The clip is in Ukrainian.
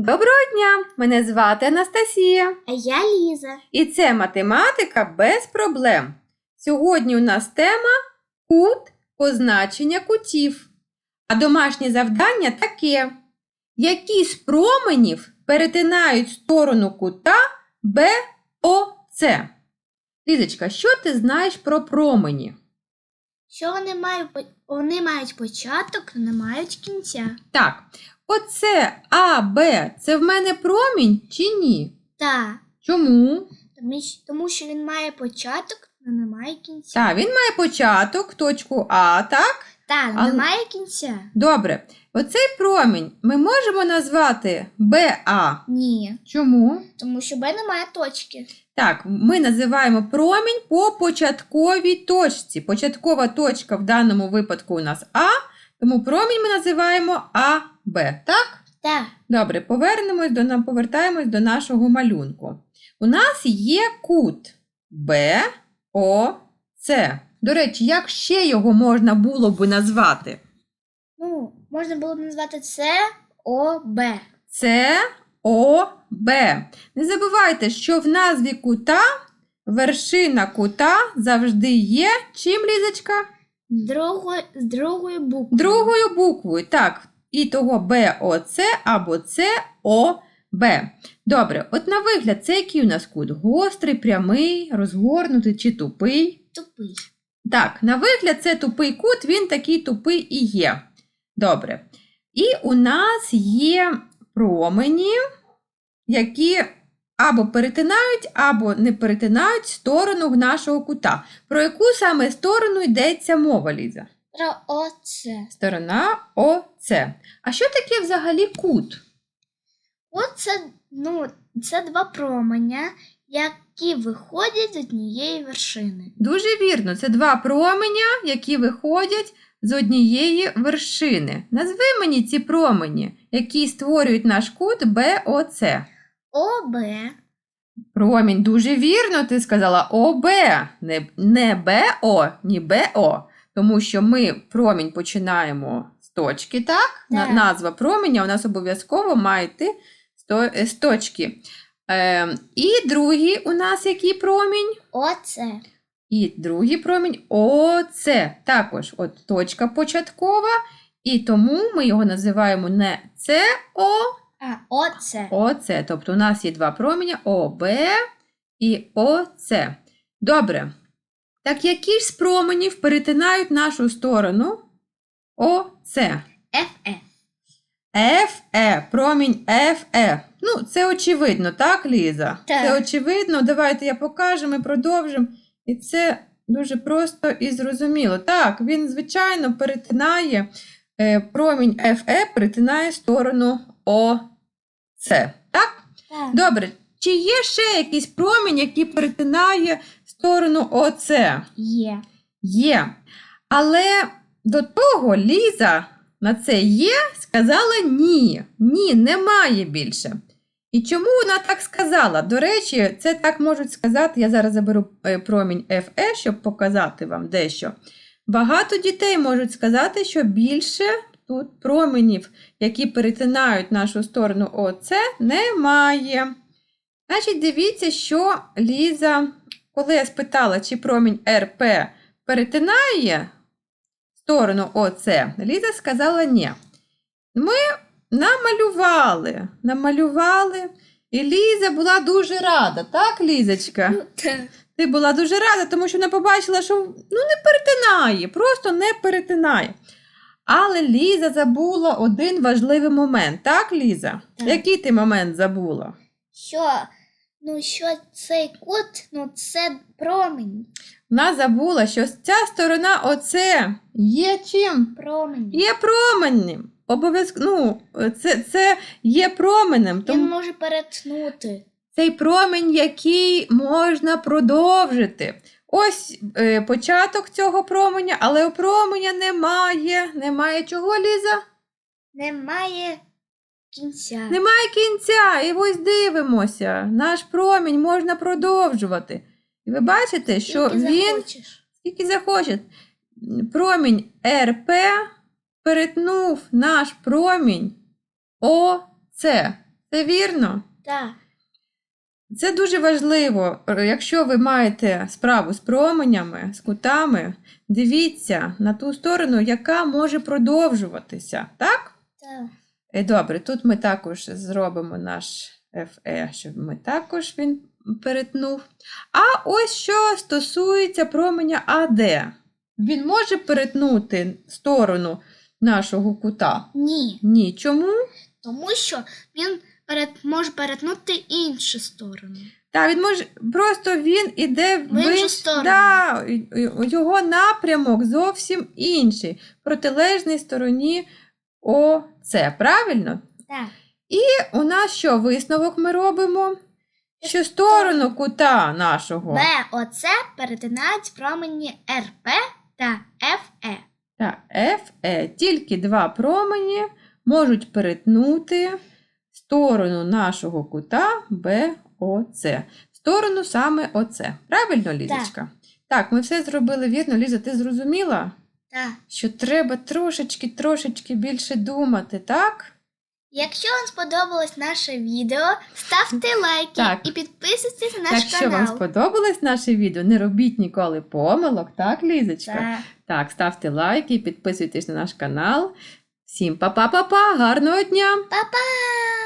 Доброго дня! Мене звати Анастасія. А я Ліза. І це математика без проблем. Сьогодні у нас тема кут позначення кутів. А домашнє завдання таке: які з променів перетинають сторону кута БОЦ? Лізочка, що ти знаєш про промені? Що вони мають вони мають початок, не мають кінця. Так, оце АБ це в мене промінь чи ні? Так. Чому? Тому, що- тому що він має початок, але не має кінця. Так, він має початок, точку А, так? Так, Але- немає кінця. Добре. Оцей промінь ми можемо назвати БА. Ні. Чому? Тому що Б немає точки. Так, ми називаємо промінь по початковій точці. Початкова точка в даному випадку у нас А, тому промінь ми називаємо АБ. Так? Так. Добре, повернемось до нам, повертаємось до нашого малюнку. У нас є кут БОЦ. До речі, як ще його можна було би назвати? Ну, можна було б назвати це ОБ. Це ОБ. Не забувайте, що в назві кута вершина кута завжди є чим лізочка? Другою, з другою буквою. Другою буквою. Так, і того БОЦ або ЦОБ. Добре, от на вигляд, це який у нас кут? Гострий, прямий, розгорнутий чи тупий? Тупий. Так, на вигляд, це тупий кут, він такий тупий і є. Добре. І у нас є промені, які або перетинають, або не перетинають сторону нашого кута. Про яку саме сторону йдеться мова, Ліза? Про ОЦ. Сторона ОЦ. А що таке взагалі кут? Оце, ну, це два променя, які виходять з однієї вершини. Дуже вірно, це два променя, які виходять з однієї вершини. Назви мені ці промені, які створюють наш кут БОЦ. ОБ Промінь, дуже вірно, ти сказала ОБ, не, не БО, ні БО. Тому що ми промінь починаємо з точки, так? Так. назва променя у нас обов'язково має йти з е, точки. Е, і другий у нас який промінь? ОЦ. І другий промінь ОЦ. Також от точка початкова. І тому ми його називаємо не СО, А, ОЦ. ОЦ. Тобто у нас є два променя ОБ і ОЦ. Добре. Так які ж з променів перетинають нашу сторону ОЦ? ФЕ. ФЕ, промінь ФЕ. Ну, це очевидно, так, Ліза? Так. Це очевидно. Давайте я покажу, ми продовжимо. І це дуже просто і зрозуміло. Так, він, звичайно, перетинає е, промінь ФЕ, перетинає сторону ОЦ. Так? Так. Добре. Чи є ще якийсь промінь, який перетинає сторону ОЦ? Є. Є. Але до того Ліза на це є сказала ні. Ні, немає більше. І чому вона так сказала? До речі, це так можуть сказати. Я зараз заберу е, промінь FE, щоб показати вам дещо. Багато дітей можуть сказати, що більше тут променів, які перетинають нашу сторону ОЦ, немає. Значить, дивіться, що Ліза, коли я спитала, чи промінь РП перетинає сторону ОЦ, Ліза сказала ні. Ми намалювали, намалювали, і Ліза була дуже рада, так, Лізочка? Ну, так. Ти була дуже рада, тому що не побачила, що ну, не перетинає, просто не перетинає. Але Ліза забула один важливий момент, так, Ліза? Так. Який ти момент забула? Що? Ну, що цей кут, ну, це промінь. Вона забула, що ця сторона оце є чим? Промінь. Є променем. Обов'язково, ну, це, це є променем. Він може перетнути. цей промень, який можна продовжити. Ось е, початок цього променя, але у променя немає. Немає чого, Ліза? Немає кінця. Немає кінця. І ось дивимося. Наш промінь можна продовжувати. І ви бачите, що Скільки він. захочеш. скільки захоче. Промінь РП перетнув наш промінь ОЦ. Це вірно. Так. Це дуже важливо. Якщо ви маєте справу з променями, з кутами, дивіться на ту сторону, яка може продовжуватися. Так? Так. Е, Добре, тут ми також зробимо наш FE, щоб ми також він перетнув. А ось що стосується променя AD. Він може перетнути сторону нашого кута? Ні. Ні. Чому? Тому що він перет... може перетнути іншу сторону. Та він може просто він іде в, В іншу інш- сторону. Да, його напрямок зовсім інший, протилежній стороні ОЦ. Правильно? Так. І У нас що висновок ми робимо? Що сторону кута нашого БОЦ перетинають промені РП та ФЕ. та FE, тільки два промені можуть перетнути сторону нашого кута БОЦ. Сторону саме ОЦ. Правильно, Лізочка? Так, ми все зробили вірно. Ліза, ти зрозуміла, Так. що треба трошечки, трошечки більше думати, так? Якщо вам сподобалось наше відео, ставте лайки Так. і підписуйтесь на наш Якщо канал. вам сподобалось наше відео, не робіть ніколи помилок, так, Лізочка? Так. Так, ставте лайки, підписуйтесь на наш канал. Всім па-па-па-па, гарного дня! Па-па!